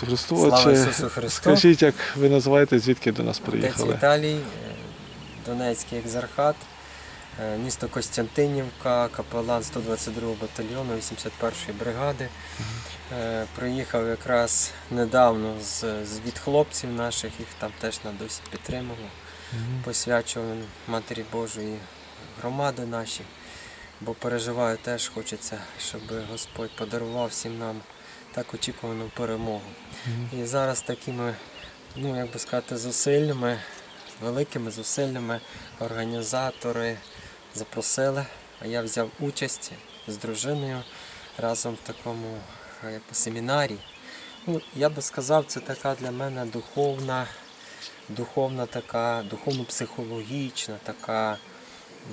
Христу, Слава Ісусу Христу! Скажіть, як ви називаєте, звідки до нас Отець? Віталій, е, Донецький екзархат, е, місто Костянтинівка, капелан 122 батальйону 81-ї бригади. Е, Приїхав якраз недавно з, з від хлопців наших, їх там теж на досі підтримував. Посвячував Матері Божої громади наші, бо переживаю теж, хочеться, щоб Господь подарував всім нам так очікувану перемогу. І зараз такими, ну як би сказати, зусиллями, великими зусиллями організатори запросили, а я взяв участь з дружиною разом в такому е, як би, семінарі. Ну, я би сказав, це така для мене духовна, духовна така, духовно-психологічна така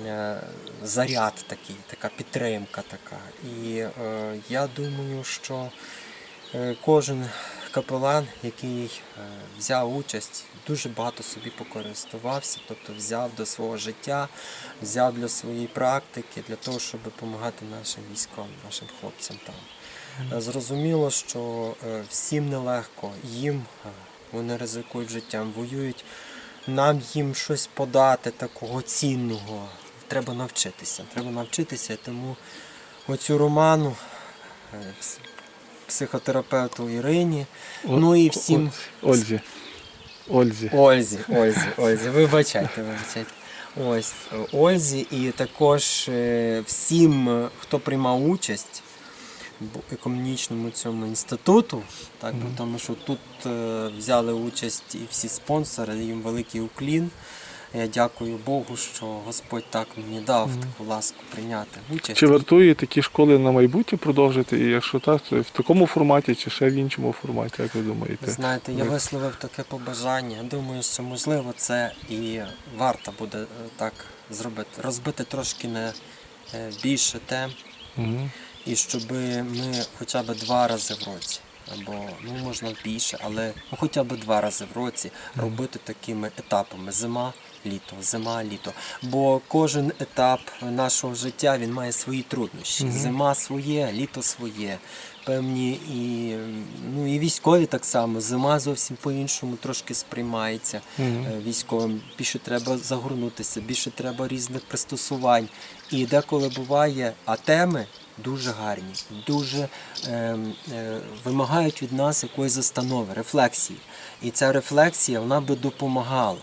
е, заряд такий, така підтримка така. І е, я думаю, що кожен капелан, який е, взяв участь, дуже багато собі покористувався, тобто взяв до свого життя, взяв для своєї практики, для того, щоб допомагати нашим військовим, нашим хлопцям там. Е, Зрозуміло, що е, всім нелегко, їм е, вони ризикують життям, воюють. Нам їм щось подати такого цінного. Треба навчитися. Треба навчитися, тому оцю роману е, психотерапевту Ірині, О- ну і О- всім Ользі. Ользі. Ользі, Ользі, Ользі, вибачайте, вибачайте. Ось Ользі і також е, всім, хто приймав участь в економічному цьому інституту, так, бо тому що тут е, взяли участь і всі спонсори, їм великий уклін. Я дякую Богу, що Господь так мені дав таку ласку прийняти участь. Чи вартує такі школи на майбутнє продовжити? І якщо так, то в такому форматі чи ще в іншому форматі, як ви Ви думаєте? знаєте, я висловив таке побажання. Думаю, що можливо це і варто буде е, так зробити. Розбити трошки на е, більше тем, Мгм. і щоб ми хоча б два рази в році, або ну можна більше, але ну, хоча б два рази в році робити такими етапами: зима, літо, зима, літо. Бо кожен етап нашого життя він має свої труднощі. Зима своє, літо своє. Певні і, ну, і військові так само. Зима зовсім по-іншому трошки сприймається Мгм. е, військовим. Більше треба загорнутися, більше треба різних пристосувань. І деколи буває, а теми дуже гарні, дуже ем, е, вимагають від нас якоїсь застанови, рефлексії. І ця рефлексія вона би допомагала.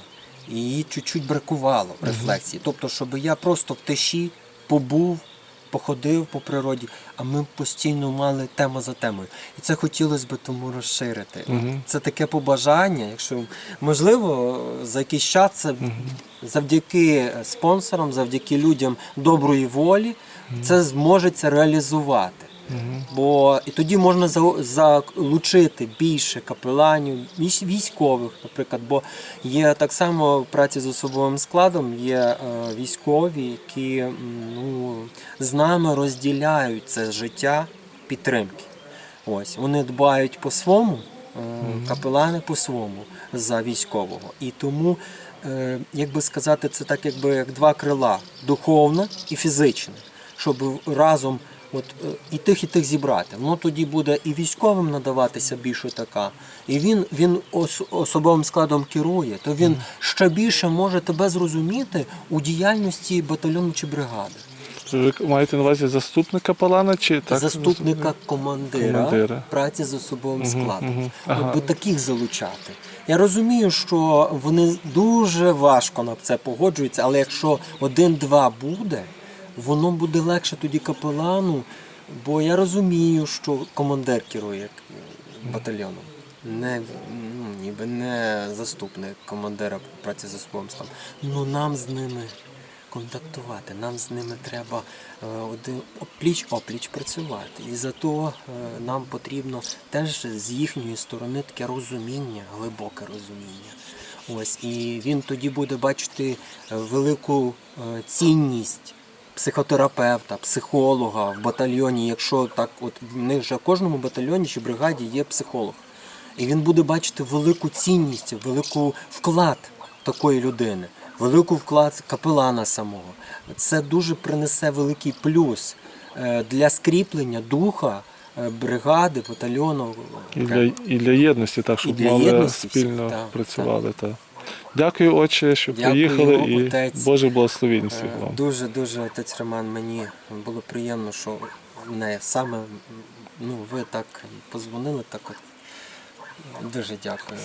І її чуть-чуть бракувало рефлексії. Тобто, щоб я просто в тиші побув, походив по природі, а ми постійно мали тему за темою. І це хотілося б тому розширити. Це таке побажання, якщо можливо, за якийсь час це завдяки спонсорам, завдяки людям доброї волі, це зможеться реалізувати. Бо і тоді можна залучити більше капеланів, військових, наприклад. Бо є так само в праці з особовим складом, є е, військові, які ну, з нами розділяють це життя підтримки. Ось вони дбають по-своєму, е, капелани по-своєму за військового. І тому, е, як би сказати, це так, якби як два крила: духовне і фізичне, щоб разом. От е, і тих, і тих зібрати. Воно тоді буде і військовим надаватися більше така, і він, він ос- особовим складом керує, то він ще більше може тебе зрозуміти у діяльності батальйону чи бригади. Ви маєте на увазі заступника капелана чи так? Заступника командира, Командира. праці з особовим складом. мгм. Ага. От таких залучати. Я розумію, що вони дуже важко на це погоджуються, але якщо один-два буде, воно буде легше тоді капелану, бо я розумію, що командир керує е, батальйоном. Не, ну, ніби не заступник командира праці з особовим. Ну нам з ними контактувати. Нам з ними треба е, один пліч опліч працювати. І за то е, нам потрібно теж з їхньої сторони таке розуміння, глибоке розуміння. Ось і він тоді буде бачити велику цінність психотерапевта, психолога в батальйоні. Якщо так, от в них же в кожному батальйоні чи бригаді є психолог. І він буде бачити велику цінність, велику вклад такої людини, велику вклад капелана самого. Це дуже принесе великий плюс е, для скріплення духа е, бригади, батальйону. І для, і для єдності, так, щоб мали єдності спільно так, працювали. Так. Дякую, отче, що Дякую, приїхали і отець. Боже благословіння всіх Е, вам. Дуже дуже отець Роман, мені було приємно, що не саме ну, ви так позвонили, так от. Дуже дякую.